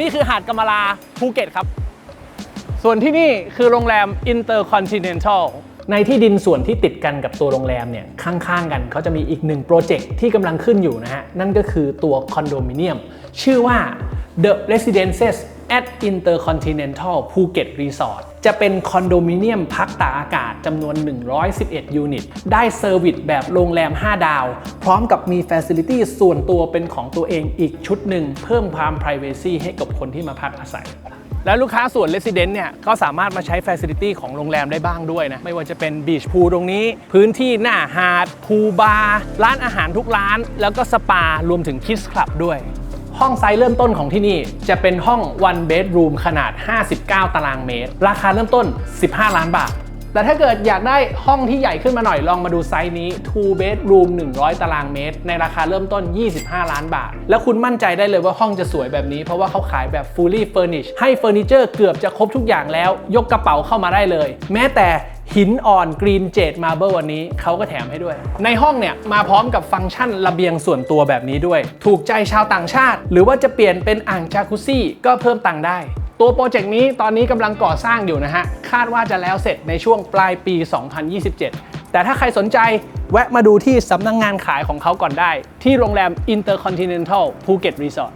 นี่คือหาดกำมะลาภูเก็ตครับ ส่วนที่นี่คือโรงแรม Intercontinental ในที่ดินส่วนที่ติดกันกับตัวโรงแรมเนี่ยข้างๆกันเขาจะมีอีกหนึ่งโปรเจกต์ที่กำลังขึ้นอยู่นะฮะ นั่นก็คือตัวคอนโดมิเนียมชื่อว่า The Residences at Intercontinental Phuket Resort จะเป็นคอนโดมิเนียมพักตากอากาศจำนวน 111 ยูนิต ได้เซอร์วิสแบบโรงแรม 5 ดาว พร้อมกับมีฟ a ซิลิตี้ส่วนตัวเป็นของตัวเองอีกชุดหนึ่ง เพิ่มความ p r i เวซีให้กับคนที่มาพักอาศัยแล้วลูกค้าส่วน Resident เนี่ยก็สามารถมาใช้ Facility ของโรงแรมได้บ้างด้วยนะ ไม่ว่าจะเป็นบีชพูลตรงนี้ พื้นที่หน้าหาดพูบาร์ร้านอาหารทุกร้าน แล้วก็สปารวมถึงคิสคลับด้วย ห้องไซส์เริ่มต้นของที่นี่ จะเป็นห้อง one bedroom ขนาด 59 ตารางเมตร ราคาเริ่มต้น 15 ล้านบาท แต่ถ้าเกิดอยากได้ห้องที่ใหญ่ขึ้นมาหน่อยลองมาดูไซส์นี้ two bedroom 100 ตารางเมตร ในราคาเริ่มต้น 25 ล้านบาท แล้วคุณมั่นใจได้เลยว่าห้องจะสวยแบบนี้ เพราะว่าเขาขายแบบ fully furnished ให้เฟอร์นิเจอร์เกือบจะครบทุกอย่างแล้ว ยกกระเป๋าเข้ามาได้เลย แม้แต่ หินอ่อนกรีนเจดมาเบิลวันนี้เขาก็แถมให้ด้วย ในห้องเนี่ยมาพร้อมกับฟังก์ชันระเบียงส่วนตัวแบบนี้ด้วย ถูกใจชาวต่างชาติ หรือว่าจะเปลี่ยนเป็นอ่างจากุซี่ก็เพิ่มตังค์ได้ ตัวโปรเจกต์นี้ตอนนี้กำลังก่อสร้างอยู่นะฮะ คาดว่าจะแล้วเสร็จในช่วงปลายปี 2027 แต่ถ้าใครสนใจแวะมาดูที่สำนักงงานขายของเขาก่อนได้ ที่โรงแรม Intercontinental Phuket Resort